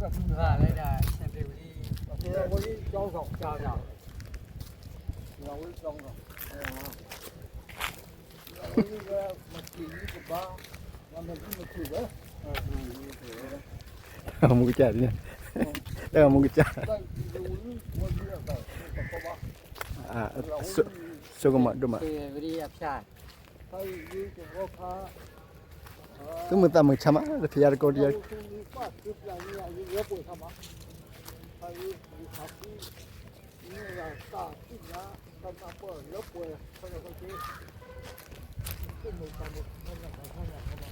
ကပ်ပြီးပါလိုက်တာစံပြေဦးလေးဒီကကိုကြီးကြောင်းဆောင်ကြားကြ။ငါဝေးကြောင်းဆောင်။အဲဟာ။ဒီကမကြည့်ဘူးကဘာ။ငါမကြည့်မကြည့်ပဲ။အဲဒီလိုပဲမူကြတယ်တော့မူကြ။တိုက်ဒီလိုဝင်ရတာ။ဘာဘာအာဆိုကမတို့မပြေဝရိယဖြာ။တိုက်ဒီကောခါ။ သူမတမချမဖျားကိုတရဒီပတ်ဒီပြန်ရရရပေါ်သမား။တိုက်ဒီခါပီ။ဒီကစာတိနာတမပေါ်လောပေါ်ဆရာကကြီး။ဒီလိုကမ်းတော့ဆရာကဆရာက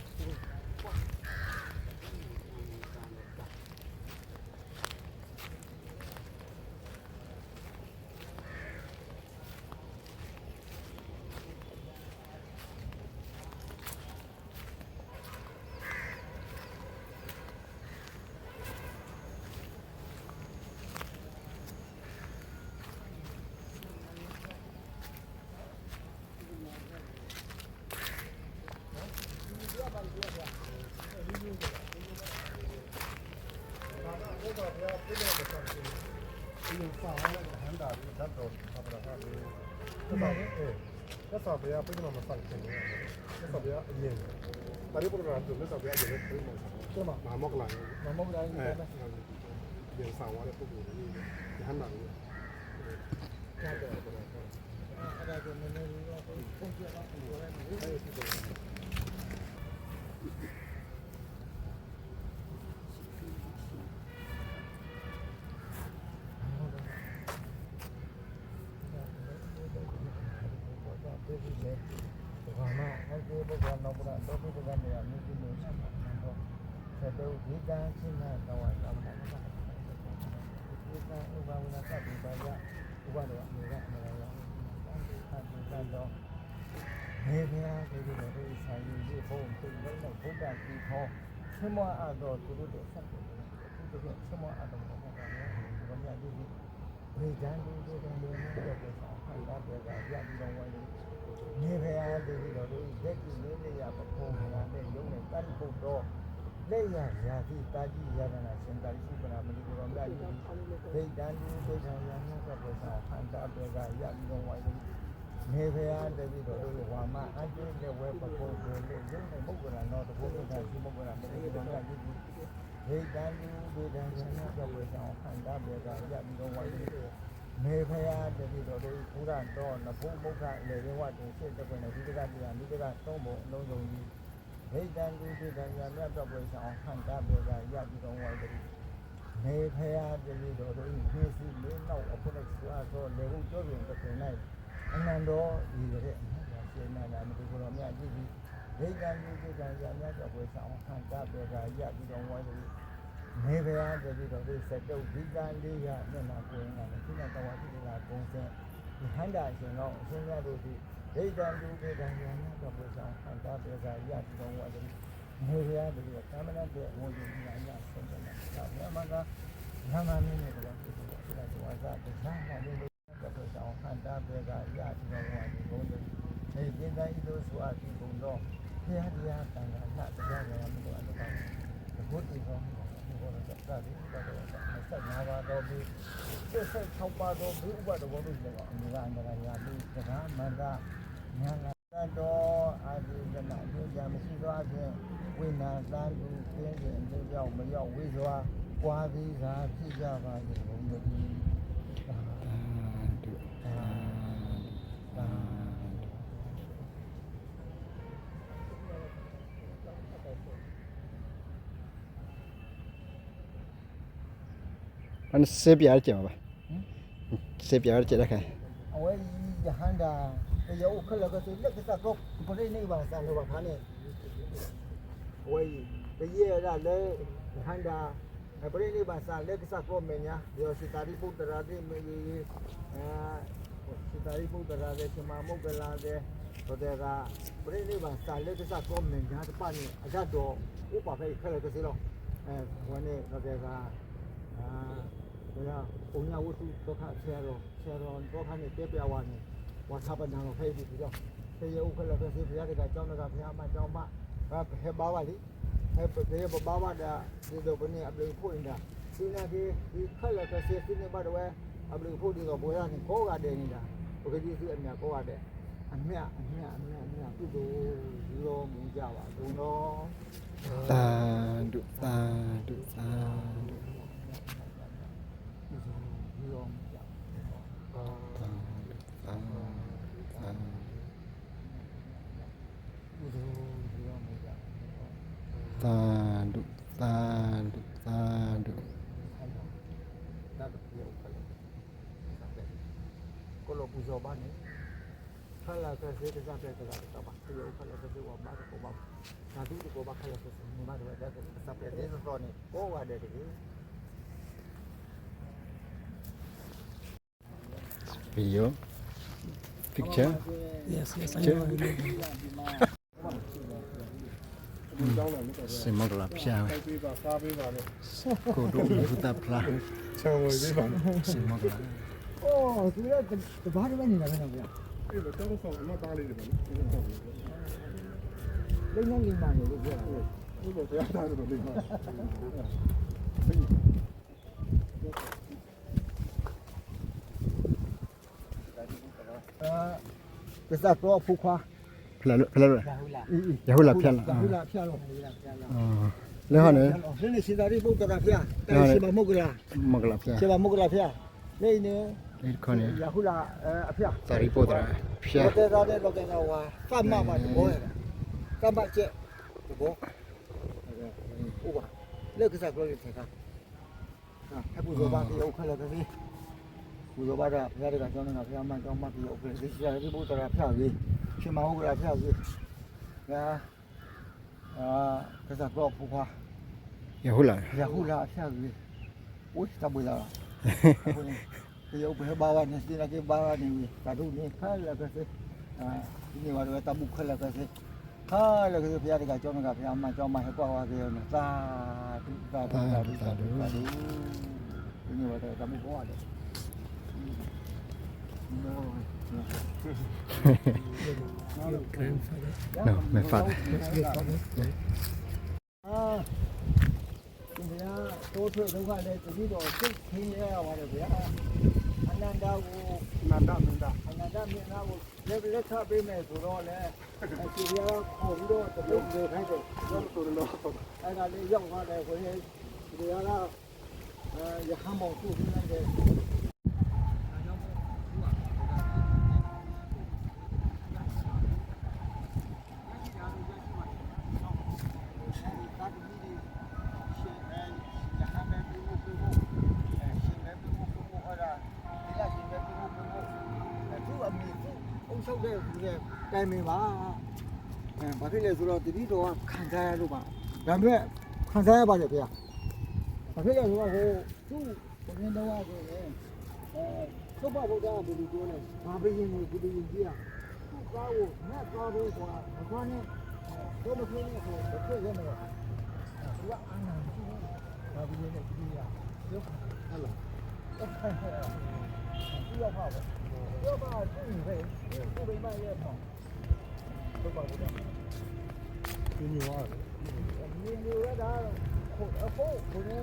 လက်ဆောင်တရားပြင်မှာမဆိုင်ခင်တယ်လက်ဆောင်တရားအရင်ဒါလေးပုံစံတူလက်ဆောင်တရားအရင်ပြင်မှာကျမမာမောက်လာ မမတိုင်း အဲ ပဲ ပြန်ဆောင်ရတဲ့ပုံစံလေးရဟန္တာလေးကြားတယ်ပေါ့ အဲ့ဒါကိုနည်းနည်းလေးတော့ပုံပြတော့ပြောရမယ် အဲဒီ ဘာမှအဲ့ဒီဘုရားနောက်ကတော့ဘုရားနေရာမြည်လို့ဆက်မှာတော့ဆက်တော့ ဒီကံရှင်းတာတော့တော့မှာပါဒီကံဥပဝနာကပ်ပါရဥပဒေအမြဲတမ်းအမြဲတမ်းအဲဒီကတော့နေပြားဒီလိုတွေဆိုင်ရည်ဘုံသူ လုံးတော့ဘုရားကြီးခေါ်ဆမအပ်တော့သူတို့ဆက်တယ်သူတို့ဆမအပ်တော့ဘာမှမလုပ်ဘူးဘာမှမလုပ်ဘူးဝေဒန်ဒီဒီတန်တွေနဲ့တော့ပြန်ဆောင်ခိုင်းတာပြကြရပြီးတော့ဝိုင်းလို့နေဖရာတည်းတော်တို့ဇက်ကြီးလေးလေးရပဖုံးလာတဲ့ရုံနဲ့တန်ဖို့တော့လက်ရရာတိတာကြီးရတနာရှင်တာရှိပနာမလီကိုရောမြတ်ကြီးဒိဋ္ဌံဒီဒိဋ္ဌံရမြတ်ကပ္ပစာခန္ဓာပြကြရပြီးတော့ဝိုင်းလို့နေဖရာတည်းတော်တို့ဝါမအကျဉ်းတဲ့ဝဲပဖုံးတွေလေးရုံနဲ့မုတ်ကရတော့တဘုံကရှိမုတ်ကရမလီကိုရောမြတ်ကြီးဒိဋ္ဌံဒီဒိဋ္ဌံရမြတ်ကပ္ပစာခန္ဓာပြကြရပြီးတော့ဝိုင်းလို့မေဖယာတတိတော်တို့ဘုရားတော်နဘုမုခလေရဝတုစိတ်တကွနဲ့ဒီကတရားမိကသုံးပုံအလုံးစုံကြီး ဒိဋ္ဌံကုသိတံညာမြတ်တော်ပွေဆောင်ဟန်တာပြေကရပြီးတော်ဝိုင်းတည်းမေဖယာတတိတော်တို့ဖြည့်စီလေးနောက်အဖို့နဲ့စွာသောလေဟုကျော်ရင်တစ်ခွင်၌အနန္တောဒီတဲ့စေနာနာမတိကိုတော်မြတ်ကြည့်ပြီးဒိဋ္ဌံကုသိတံညာမြတ်တော်ပွေဆောင်ဟန်တာပြေကရပြီးတော်ဝိုင်းတည်းမေဘယာတတိတော်ဒီစတုတ်ဒီကံလေးရမျက်နှာကိုင်းတာခိနတဝတိကကုံစင်ဒီဟန္တာရှင်တော်အရှင်မြတ်တို့ဒီ ဒိဋ္ဌံဒုဒေတံညာနာတော်ပူဆောင်ဟန္တာပြေစာရတိတော်ဝါတိမေဘယာတတိတော်ကာမနာပြေဝန်ကြီးညာညာဆုံးတယ်။ဒါမြတ်မကနာမမင်းနဲ့တော်ပြုလို့ဆိုတာဒီဝါစာတရားနာလေးတော်ပူဆောင်ဟန္တာပြေစာရတိတော်ဝါတိဘုံတို့ဒီကျင်တိုင်းလို့ဆိုအပ်ဒီဘုံတော်ဘုရားတရားတန်ခါနာတရားနာမလို့အလုပ်ပါဘုဒ္ဓေတော်ဘောရသက်သာဒီတော့ဆက်နာပါတော့ဒီဆက်ဆက်၆ပါတော့ဒီဥပဒေဘောလို့လည်းအမြဲတမ်းအန္တရာယ်ပြီးစကားမန္တ 你看，兰州还是个兰州，咱们四川还渭南、三都边津这叫，我们要为什么？广西啥去一下吧，也都没去。啊！对，啊！对。反正随便儿讲吧，嗯，随便儿讲的开。我一一看的。ya u khala ka sai lek sa ko pare ne ba sa no ba kha ne wai te ye ra le han da အပရိနိဗ္ဗာန်စာလက်ကစားကောမင်းညာယောစီတာရိပုတ္တရာတိမေယေအာစီတာရိပုတ္တရာတေသမာမုတ်ကလာတေဘုဒ္ဓကပရိနိဗ္ဗာန်စာလက်ကစားကောမင်းညာတပနိအရတော်ဥပဖေခရကစီလောအဲဝနေဘုဒ္ဓကအာဘုရားပုံညာဝတ္ထုဒုက္ခဆရာတော်ဆရာတော်ဒုက္ခနဲ့ပြပြဝါနေ ဝါသပနာကိုဖိပြီးပြီးတော့သေယဥက္ကလကစီဘုရားတကကျောင်းတကဘုရားမကျောင်းမဘာဟဲပါပါလိဘယ်ဘာဘာဒါဒီတော့ဘယ်နဲ့အပလူဖို့နေတာဒီနာဒီဒီခက်လက်တဲ့စီနေပါတော့အပလူဖို့ဒီတော့ဘောရနေကောကတဲ့နေတာဘုကကြီးစီအမြကောကတဲ့အမြအမြအမြအမြပြုလို့ဒီလိုမြင်ကြပါဘုံတော်သာဓုသာဓုသာဓု ဒီလိုမြင်ကြ သာသာ ဒီလိုဒီလိုမြင်ကြ သာဓုသာဓုသာဓု ဒါတော့ပြောခက်လက်ကိုလိုပူဇော်ပါနေခက်လက်ကစေတစားတဲ့ကစားတော့ပါပြော ခက်လက်စေဝါပါတော့ပါသာဓုကိုပါခက်လက်စေနေမှာတော့ဒါကစပ်တဲ့ဒေသတော်နေပေါ်ဝါတဲ့တည်း video picture yes yes I Check. know ဒီ ကြောင်းလာမိတယ်စင်မောက်လာဖျားပဲပေးပါစားပေးပါလေကိုတို့ဘုဒ္ဓဖလားချောင်းဝေးပေးပါစင်မောက်လာအော်သူရတဘာတမနေတာပဲနော်ဗျာပြေတော့တော့ဆောင်မသားလေးတွေပါလေလိမ့်နေလိမ့်ပါလို့ပြောတာဘုလိုတရားသားတွေလိမ့်ပါအာကစားတော့ဖူခွား ဖလာဖလာရရာဟုလာရဟုလာဖျက်လာဟူလာဖျက်လို့ရာဟုလာအာလဲဟောနေဒီနေ့စီတာရီပုတ်တာဖျက်တိုင်စီမမုတ်ကလာမကလာဖျက်စီမမုတ်ကလာဖျက်လိမ့်နေဒီခေါနေရဟူလာအဖျက်သာရီပိုဒရာဖျက်တော့တဲ့တဲ့တော့တဲ့တော့ဟာကမ္မပါဘောရကမ္မချက်ဘောဟုတ်ပါလက်ကစားကြလို့ထက်တာဟာအခုတော့ဘာပြောခက်လဲသေး ဘူဇောဘာကဘုရားတကကျောင်းနေတာဘုရားမကျောင်းမပြီးဥပဒေဒီစီရဒီဘုရားဖျောက်ရေးရှင်မဟုတ်ကလားဖျောက်ရေးငါအာကစားတော့ဖူခွာရဟုလာရခုလာဖျောက်ရေးဝစ်တဘူလာဒီဥပဒေဘာဝနဲ့စီရကေဘာဝနဲ့တာတို့နေခါလာကစေအာဒီနေဝါတော့တမှုခက်လာကစေခါလာကစေဘုရားတကကျောင်းကဘုရားမကျောင်းမဟဲ့ပွားဝါကေရောသာဓုသာဓုသာဓုသာဓုသာဓုဒီနေဝါတော့တမှုပေါ်ရတယ် no my father အာဒီဗျာတိုးထွက်ဒုက္ခလည်းတတိတော်စိတ်ခင်းရရပါတယ်ဗျာအနန္တကိုနန္ဒမန္ဒအနန္တမြင်နာကိုလက်လက်ချပေးမယ်ဆိုတော့လေအဲဒီဗျာခေါ်ပြီးတော့တပုတ်တွေခိုင်းတယ်တော့ဆိုတော့အဲ့ဒါလေးရောက်သွားတယ်ကိုယ်ဒီဗျာကအဲရဟန်းမောင်သူ့ပြီးနေတယ် ချုပ်တဲ့ဒီတိုင်မင်ပါအဲဘာဖြစ်လဲဆိုတော့တတိတော်ကခံစားရလို့ပါဒါပေမဲ့ခံစားရပါတယ်ဗျာဘာဖြစ်လဲဆိုတော့ဟိုသူ့ဘယ်တော့ဆိုလဲအဲသုဘဗုဒ္ဓဘုရားပြောလဲဘာပဲရင်ကိုဘုရားကြီးอ่ะသူ့ကားကိုငါကားလို့ဆိုတာအကွာနဲ့တော့မဖြစ်နဲ့ဆိုတော့ဖြစ်ရမယ်သူကအာနာရှိတယ်ဘာပဲရင်နဲ့ဘုရားပြောဟဲ့လားသူရောက်ပါပဲပြောပါသူ့ ပဲသူ့ဘိမရဲ့ပေါ့သုဘဗုဒ္ဓဒီမျိုးပါမြင်လို့ရတာခုအခုခုနေ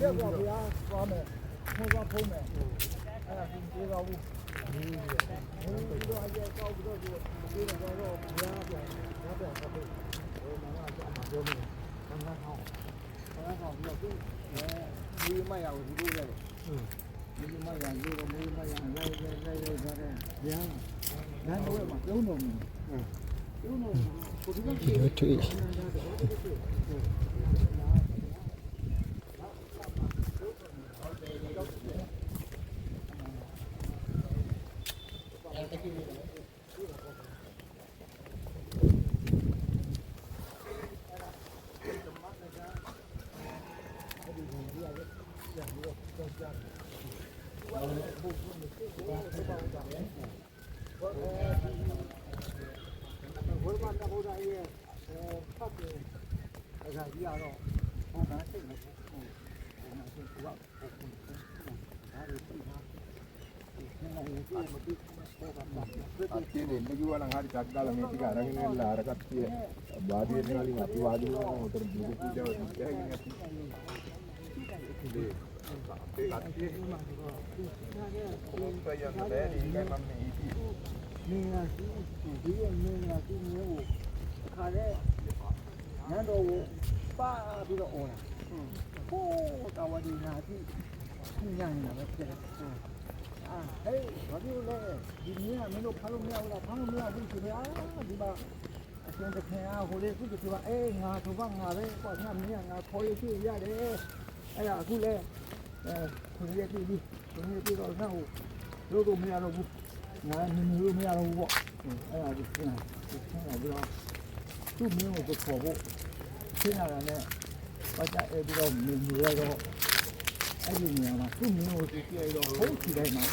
ရက်ပါဗျာသွားမယ်ခေါ်ပါဖုံးမယ်အဲ့ဒါဒီပြေပါဘူးဒီတော့အရဲ့ကောက်ပြီးတော့ဒီပြေတော့တော့ဘုရားပြန်ဘုရားပြန်ဆက်ပြီးဟိုမှာအမှာပြောမယ်ဘာသာဟောင်း ဘာသာဟောင်းပြီးတော့ဒီမရဘူးဒီလိုလေဒီမရရေးတော့မေးမရလိုက်လိုက်လိုက်လိုက်သွားတယ်ဗျာလမ်းတော့မှာပြုံးတော့မယ်ပြုံးတော့ကိုဒီက video to it ဘုရားကဘုရားရဲ့ဖတ်တယ်အဲဒါကြီးကတော့ဘုရားစိတ်နဲ့ဘုရားစိတ်ကဘုရားဘုရားဒါရီပြပါဒီနေ့ရေးမပြီးတော့ပါဘူး ne ne ju wala ngari ta kala me tiga ra ne la ra ka ti ba di ne ali ngati ba di no ter bu ku ja wa ti ha ne ti de te ka ti ko ta ya ne ni ga ma me ti မင်းကသူဒီကမင်းကသူမျိုးကိုခါတဲ့ နန်းတော်ကိုပါပြီးတော့អော်တာဟိုးတာဝဒီနာတိညံ့နေတာပဲ ဖြစ်တယ်အာဟေးဘာလို့လဲဒီမင်းကမင်းတို့ဖမ်းလို့မရဘူးလားဖမ်းလို့မရဘူးဆိုတော့ဒီမှာအရှင်တခင်အားဟိုလေသူကပြောအေးငါဆိုပါငါပဲပေါ့ငါမင်းကငါခေါ်ရရှိရတယ် အဲ့ဒါအခုလဲအဲခွင့်ရပြီဒီခွင့်ရပြီတော့ငါ့ကိုလို့တော့မရတော့ဘူးငါနေလို့မရတော့ဘူးပေါ့အဲ့ဒါကိုပြန်ပြန်လာပြီးတော့သူ့မျိုးကိုပေါ်ဖို့ရှင်းလာတာနဲ့ဘာကြအဲ့ပြီးတော့မြင်နေရတော့အဲ့ဒီနေရာမှာသူ့မျိုးကိုကြည့်ရတော့ဟုတ်ကြည့်လိုက်မှာ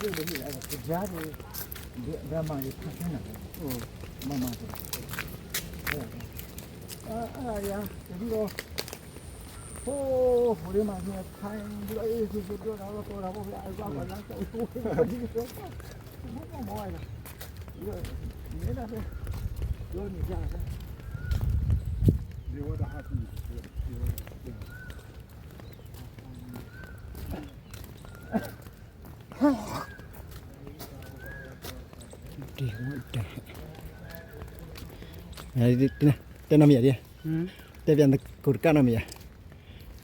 ဒီလိုမျိုးအဲ့ဒါကြားတယ်ဒီဗမာကြီးဖတ်နေတာဟုတ်မမတို့အဲ့အဲ့ရဒီတော့ ဟိုးဟိုဒီမှာကထိုင်ပြီးတော့အေးဆိုဆိုတော့တော့တော့တော့ဗျာအဲ့ဒါကလည်းတော့ဟိုဒီတော့မမောရလားဒီနေလာပဲရောနေကြတယ် de wa da ha ti ဒီဟုတ်တယ်အဲဒီတင်တင်န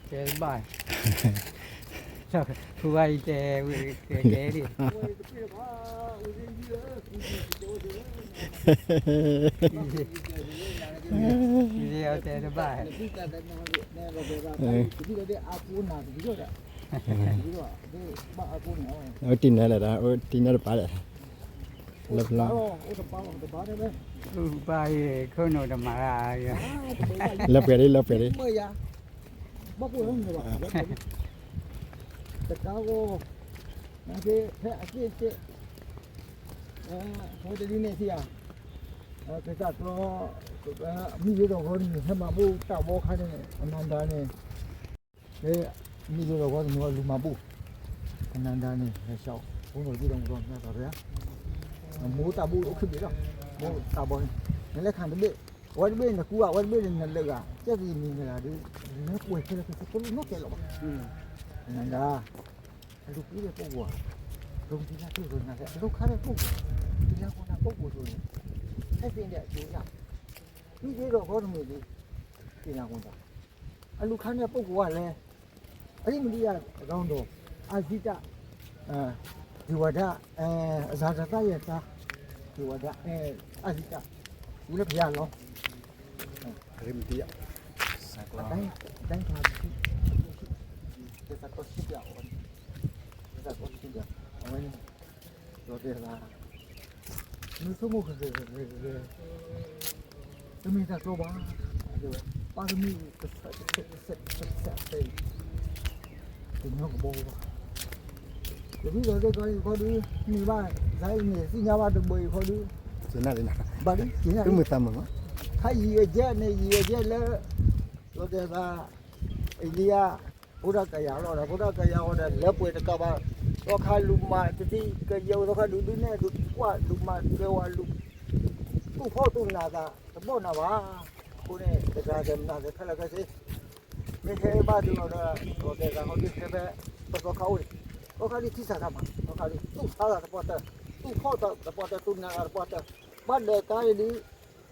မရဒီဟမ်တက်ပြန်ကုရကနမရကျဲပါဆောဖူပါရီတဲဝေကဲကဲဒီဝေးပြေပါဦးစင်းကြီးရဲ့ဒီလို ဒီလိုဒီရောက်တဲတပါဒီကတဲ့နော်နဲတော့ပဲပါဒီလိုတဲ့အပူနာဒီလိုတဲ့ဒီလိုဒီဘာအပူနော်ဟိုတင်နေလာတာဟိုတင်နေပါတယ်လပ်လာဟိုတော့ပါတော့ဘာလဲဖူပါရီခုနဓမ္မရာရလပ်ပဲလေးလပ်ပဲလေးမရမပူလုံးနေပါတကားကိုငါကဖ က်အစ်စ်အဲဟိုတည်းနေစီอ่ะအဲကကတော့မိရတော့ခေါင်းနေမှာဘူးတောက်ဘောခိုင်းနေအနန္ဒာနေလေမိရတော့ခေါင်းနေလူမဘူးအနန္ဒာနေရှောက်ဘုံတော်ကြည့်တော့တော့မြတ်တော်ဗျာမိုးတဘူးအခုပြီတော့မိုးတဘောနေလက်ခံတယ်ဝတ်ဘေးနကူဝတ်ဘေးနေလက်ကစက်ကြီးနေနေတာဒီနေပွေခဲတယ်ဆိုတော့နော်ကဲလို့အနန္ဒာလူပြီးတဲ့ပုံကလုံဒီလာတွေ့လို့နာတယ်လူခါတဲ့ပုံကဒီလာကနာပုံကိုဆိုရင်အဲ့ဒီတဲ့အကျိုးရဒီဒီတော့ဘောရမေလေးဒီလာကွန်တာအလူခါတဲ့ပုံကလည်းအဲ့ဒီမဒီရအကောင်းတော့အာဇိတအဲဒီဝဒအဲအဇာတတရဲ့သားဒီဝဒအဲအာဇိတဒီလည်းဖျားလော ရမတီးတိုင်းတိုင်းခါရှိဒီစကောရှိပြအောင်ဒီစကောရှိပြအောင်ဝင်တော့တယ်လားလူစမို့ခစေတမီတာတော့ပါပါရမီတစ်ဆက်တစ်ဆက်တစ်ဆက်တဲ့ဒီမျိုးဘောပါဒီလိုတော့ကိုခေါ်ဒီမိဘဇိုင်းနေစီညာဘတ်ဘွေခေါ်ဒီစနေလေးနာ ဘာလို့ကျင်းရသူမသမမခိုင်ရကြနေရကြလဲတော့တဲ့ကအိန္ဒိယဘုရားကရာတော့ဘုရားကရာဟောတဲ့လက်ပွေတကပါတော့ခါလူမတတိကယောတော့ခါလူလူနဲ့လူကွာလူမကေဝလူသူ့ဖို့သူနာတာတဘောနာပါကိုနဲ့တရားကနာတဲ့ခလကစေမေခေဘာဒူတော့တော့တဲ့ကဟောဒီခေပဲတော့ခေါ်ဦးတော့ခါဒီတိစားတာမှာတော့ခါဒီသူ့စားတာတော့တဲ့သူ့ဖို့တော့တော့သူနာတာတော့တဲ့ဘာလဲကားရီနေရာလေးတဲ့ကားတကယ်စနစ်ကဘာနာတဲ့မျက်စိစီးဝဲတဲ့ကားဦးလေးပို့ပါတော့သူဟာတာသူပေါ့သူနာပါခရကိုတကဟာတော့အကူဘရတဲ့ဘောအကူဘရတဲ့ဘောအကူဘရတဲ့ဘောလက်ပွေတယ်နာ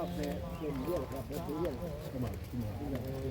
အပဲပြင်ရတာပဲပြင်ရတာဒီမှာဒီမှာဟိုဒီ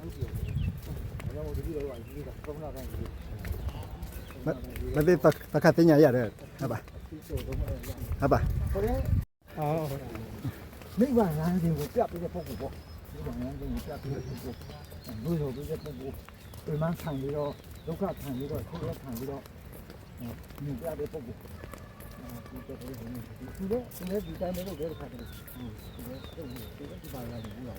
မသိရဘူးလေဒီလိုပြေးရတာဒီလိုဘာလို့ပတ်သက်နေတာလဲဆရာကနာတယ်ဘိုးတို့ကမလာဘူးဒီလိုဒီလိုကတော့ဟိုဒီနေ့တော့ဘာသာကပြောတယ်ဒါကြည့်လို့သွားလို့ရှိရင်အဲသုံးလပိုင်းကိုသွားလို့ရှိရင်ဟုတ်အောင်းကြည့်တယ်ဒါကြောင့်ဒီလိုကဒီကသုံးလပိုင်းကိုမသိပပကတင်ညာရတယ်ဟုတ်ပါဒီလိုတော့မရဘူးဟုတ်ပါဟိုလေအော်မိဘလမ်းစဉ်ကိုပြပေးတဲ့ပုဂ္ဂိုလ်ပေါ့မိဘလမ်းစဉ်ကိုပြပေးတဲ့ပုဂ္ဂိုလ်လူလိုပေးတဲ့ပုဂ္ဂိုလ်ဒီမှခံပြီးတော့ဒုက္ခခံပြီးတော့ဆင်းရဲခံပြီးတော့မြင်ပြတဲ့ပုဂ္ဂိုလ်ဒီတော့ဒီလိုဒီလိုဒီတိုင်းလို့ပြောတဲ့ခါကျတော့ဒီလိုဒီလိုဒီပါလာဘူးလား